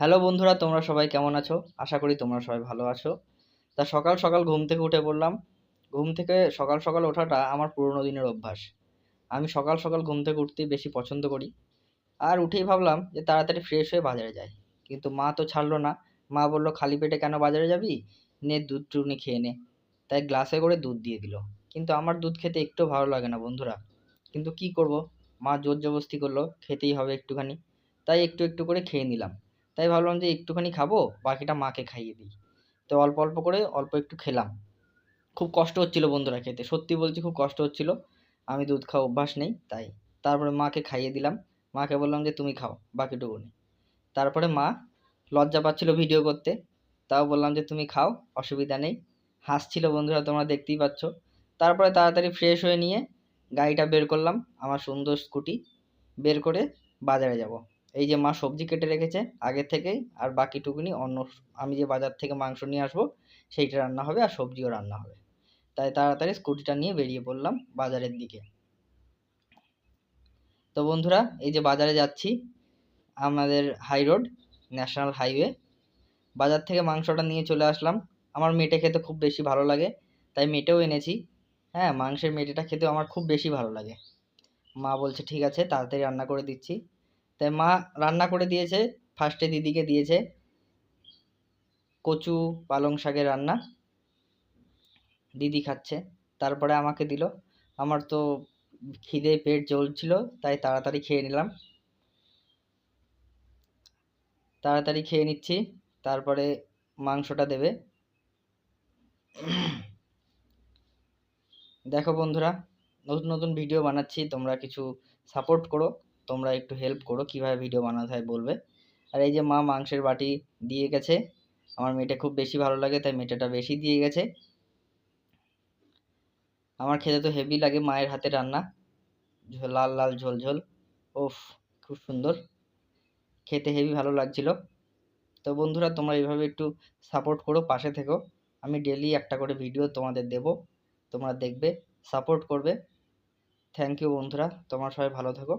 Hello বন্ধুরা, তোমরা সবাই কেমন আছো? আশা করি তোমরা সবাই ভালো আছো। তা সকাল সকাল ঘুম থেকে উঠে পড়লাম। ঘুম থেকে সকাল সকাল ওঠাটা আমার পুরোনো দিনের অভ্যাস। আমি সকাল সকাল ঘুম থেকে উঠতেই বেশি পছন্দ করি। আর উঠেই ভাবলাম যে তাড়াতাড়ি ফ্রেশ হয়ে বাজারে যাই। কিন্তু মা তো ছাড়লো না। মা বলল, খালি পেটে কেন বাজারে যাবি? নে দুধ টুনি খেয়ে নে। তাই গ্লাসে করে দুধ দিয়ে দিল। কিন্তু আমার দুধ খেতে একটু ভালো লাগে না বন্ধুরা। কিন্তু কি করব? মা জোর জবরদস্তি করল, খেতেই হবে একটুখানি। তাই একটু একটু করে খেয়ে নিলাম। তাই ভাবলাম যে একটুখানি খাব, বাকিটা মাকে খাইয়ে দিই। তো অল্প অল্প করে অল্প একটু খেলাম। খুব কষ্ট হচ্ছিল বন্ধুরা খেতে, সত্যি বলছি খুব কষ্ট হচ্ছিল। আমি দুধ খাওয়া অভ্যাস নেই, তাই। তারপরে মাকে খাইয়ে দিলাম। মাকে বললাম যে, তুমি খাও বাকিটুকুনি তারপরে মা লজ্জা পাচ্ছিল ভিডিও করতে। তাও বললাম যে, তুমি খাও, অসুবিধা নেই। হাসছিল বন্ধুরা, তোমরা দেখতেই পাচ্ছ। তারপরে তাড়াতাড়ি ফ্রেশ হয়ে নিয়ে গাড়িটা বের করলাম, আমার সুন্দর স্কুটি বের করে বাজারে যাব। এই যে মা সবজি কেটে রেখেছে, আগের থেকেই, আর বাকিটুকুনি অন্য আমি যে বাজার থেকে মাংস নিয়ে আসব, সেইটা রান্না হবে আর সবজিও রান্না হবে। তাই তাড়াতাড়ি স্কুটিটা নিয়ে বেরিয়ে পড়লাম বাজারের দিকে। তো বন্ধুরা, এই যে বাজারে যাচ্ছি, আমাদের হাই রোড ন্যাশনাল হাইওয়ে বাজার থেকে মাংসটা নিয়ে চলে আসলাম। আমার মেটে খেতে খুব বেশি ভালো লাগে, তাই মেটেও এনেছি। হ্যাঁ মাংসের মেটেটা খেতে আমার খুব বেশি ভালো লাগে। মা বলছে, ঠিক আছে, তাড়াতাড়ি রান্না করে দিচ্ছি। তাই মা রান্না করে দিয়েছে ফার্স্টে দিদিকে দিয়েছে কচু, পালং শাকের রান্না। দিদি খাচ্ছে, তারপরে আমাকে দিল। আমার তো খিদে পেট জ্বলছিল, তাই তাড়াতাড়ি খেয়ে নিলাম। তাড়াতাড়ি খেয়ে নিচ্ছি, তারপরে মাংসটা দেবে। দেখো বন্ধুরা, নতুন নতুন ভিডিও বানাচ্ছি, তোমরা কিছু সাপোর্ট করো। তোমরা একটু হেল্প করো, কীভাবে ভিডিও বানাতে হয় বলবে। আর এই যে মা মাংসের বাটি দিয়ে গেছে, আমার মেয়েটা খুব বেশি ভালো লাগে, তাই মেয়েটাটা বেশি দিয়ে গেছে। আমার খেতে তো হেভি লাগে, মায়ের হাতে রান্না। লাল লাল, ঝোল ঝোল। ওফ খুব সুন্দর। খেতে হেভি ভালো লাগছিল। তো বন্ধুরা, তোমরা এইভাবে একটু সাপোর্ট করো, পাশে থেকো। আমি ডেলি একটা করে ভিডিও তোমাদের দেব, তোমরা দেখবে সাপোর্ট করবে। থ্যাংক ইউ বন্ধুরা, তোমরা সবাই ভালো থেকো।